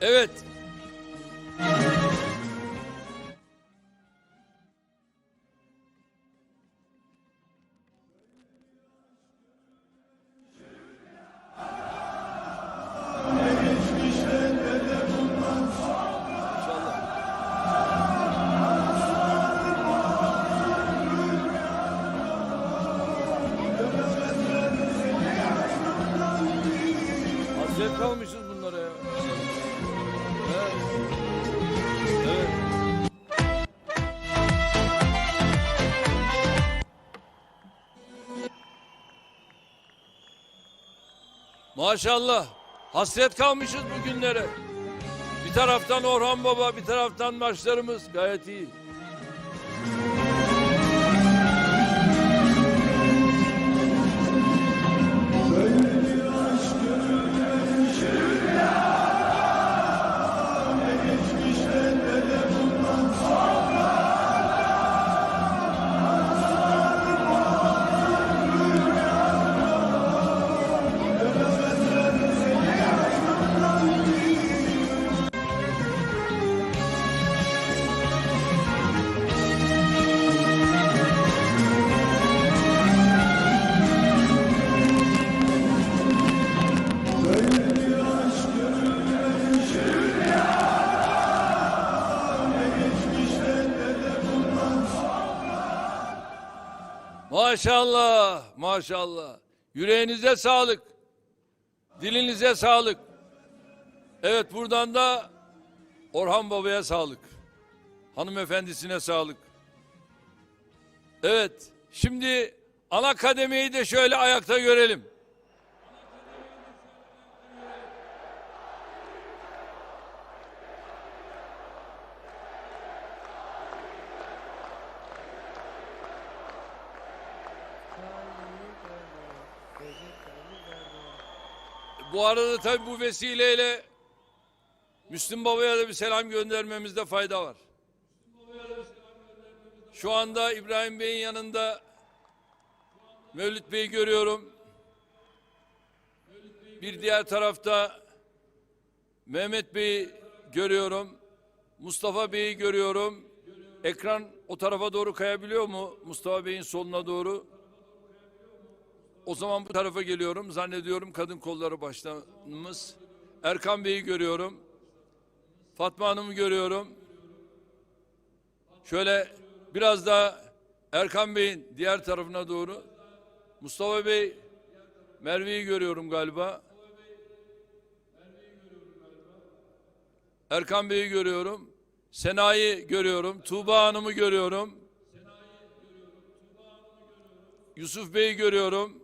Evet. Maşallah. Hasret kalmışız bu günlere. Bir taraftan Orhan Baba, bir taraftan maçlarımız gayet iyi. Maşallah, maşallah. Yüreğinize sağlık. Dilinize sağlık. Evet buradan da Orhan Baba'ya sağlık. Hanımefendisine sağlık. Evet, şimdi ana kademeyi de şöyle ayakta görelim. Bu arada tabii bu vesileyle Müslüm Baba'ya da bir selam göndermemizde fayda var. Şu anda İbrahim Bey'in yanında Mevlüt Bey'i görüyorum. Bir diğer tarafta Mehmet Bey'i görüyorum. Mustafa Bey'i görüyorum. Ekran o tarafa doğru kayabiliyor mu? Mustafa Bey'in soluna doğru. O zaman bu tarafa geliyorum. Zannediyorum kadın kolları başkanımız. Erkan Bey'i görüyorum. Fatma Hanım'ı görüyorum. Şöyle biraz da Erkan Bey'in diğer tarafına doğru. Mustafa Bey, Merve'yi görüyorum galiba. Erkan Bey'i görüyorum. Sena'yı görüyorum. Tuğba Hanım'ı görüyorum. Yusuf Bey'i görüyorum.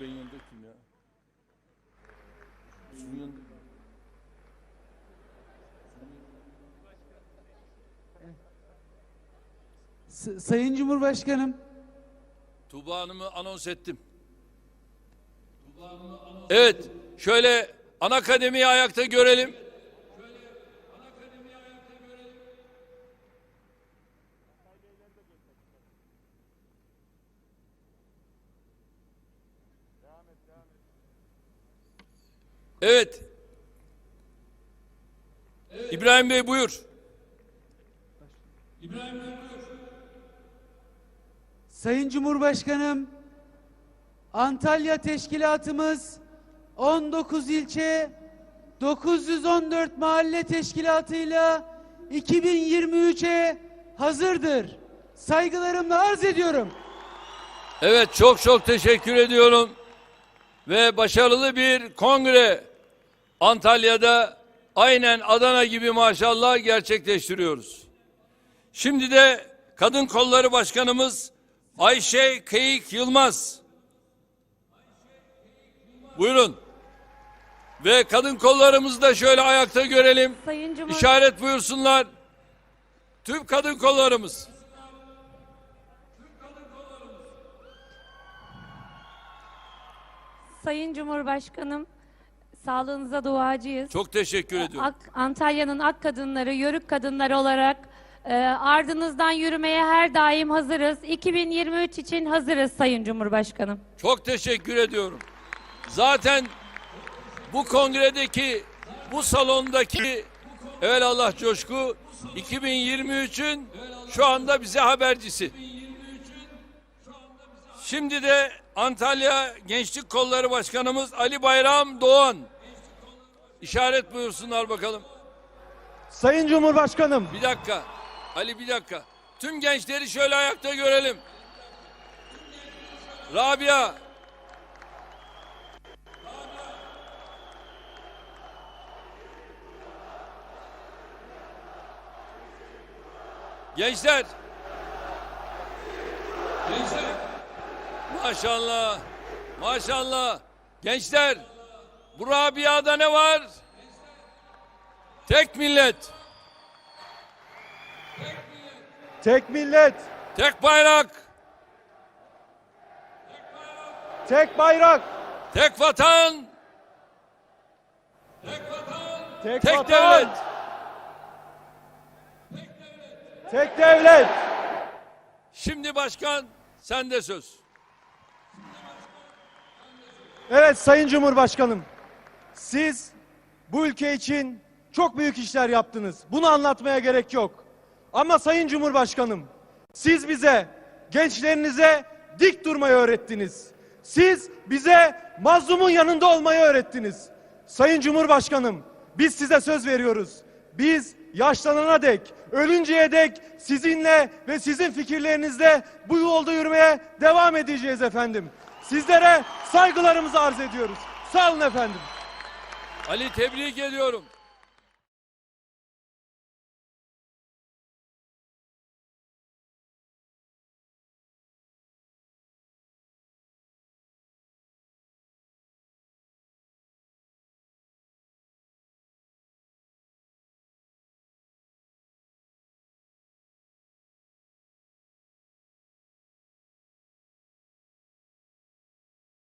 Bey'in yanında kim ya? Yusuf'un yanında. S- Sayın Cumhurbaşkanım, Tuğba Hanım'ı anons ettim. Evet, şöyle ana kademiyi ayakta görelim. Evet. İbrahim Bey buyur. Sayın Cumhurbaşkanım, Antalya Teşkilatımız 19 ilçe 914 mahalle teşkilatıyla 2023'e hazırdır. Saygılarımla arz ediyorum. Evet çok çok teşekkür ediyorum. Ve başarılı bir kongre Antalya'da aynen Adana gibi maşallah gerçekleştiriyoruz. Şimdi de Kadın Kolları Başkanımız Ayşe Keyik Yılmaz. Buyurun. Ve kadın kollarımızı da şöyle ayakta görelim. Sayın Cumhur İşaret buyursunlar. Tüm kadın kollarımız. Sayın Cumhurbaşkanım, sağlığınıza duacıyız. Çok teşekkür ediyorum. Ak, Antalya'nın ak kadınları, yörük kadınları olarak e, ardınızdan yürümeye her daim hazırız. 2023 için hazırız Sayın Cumhurbaşkanım. Çok teşekkür ediyorum. Zaten bu kongredeki, bu salondaki evelallah coşku 2023'ün şu anda bize habercisi. Şimdi de Antalya Gençlik Kolları Başkanımız Ali Bayram Doğan. İşaret buyursunlar bakalım. Sayın Cumhurbaşkanım, Bir dakika. Ali bir dakika. Tüm gençleri şöyle ayakta görelim. Rabia. Gençler. Gençler. Maşallah. Maşallah. Gençler. Bu Rabia'da ne var? Tek millet. tek millet, Tek bayrak, tek bayrak, tek vatan, tek, tek vatan, devlet. tek devlet. Şimdi başkan sende söz. Evet Sayın Cumhurbaşkanım, siz bu ülke için çok büyük işler yaptınız. Bunu anlatmaya gerek yok. Ama Sayın Cumhurbaşkanım, siz bize, gençlerinize dik durmayı öğrettiniz. Siz bize mazlumun yanında olmayı öğrettiniz. Sayın Cumhurbaşkanım, biz size söz veriyoruz. Biz yaşlanana dek, ölünceye dek sizinle ve sizin fikirlerinizle bu yolda yürümeye devam edeceğiz efendim. Sizlere saygılarımızı arz ediyoruz. Sağ olun efendim. Ali tebrik ediyorum.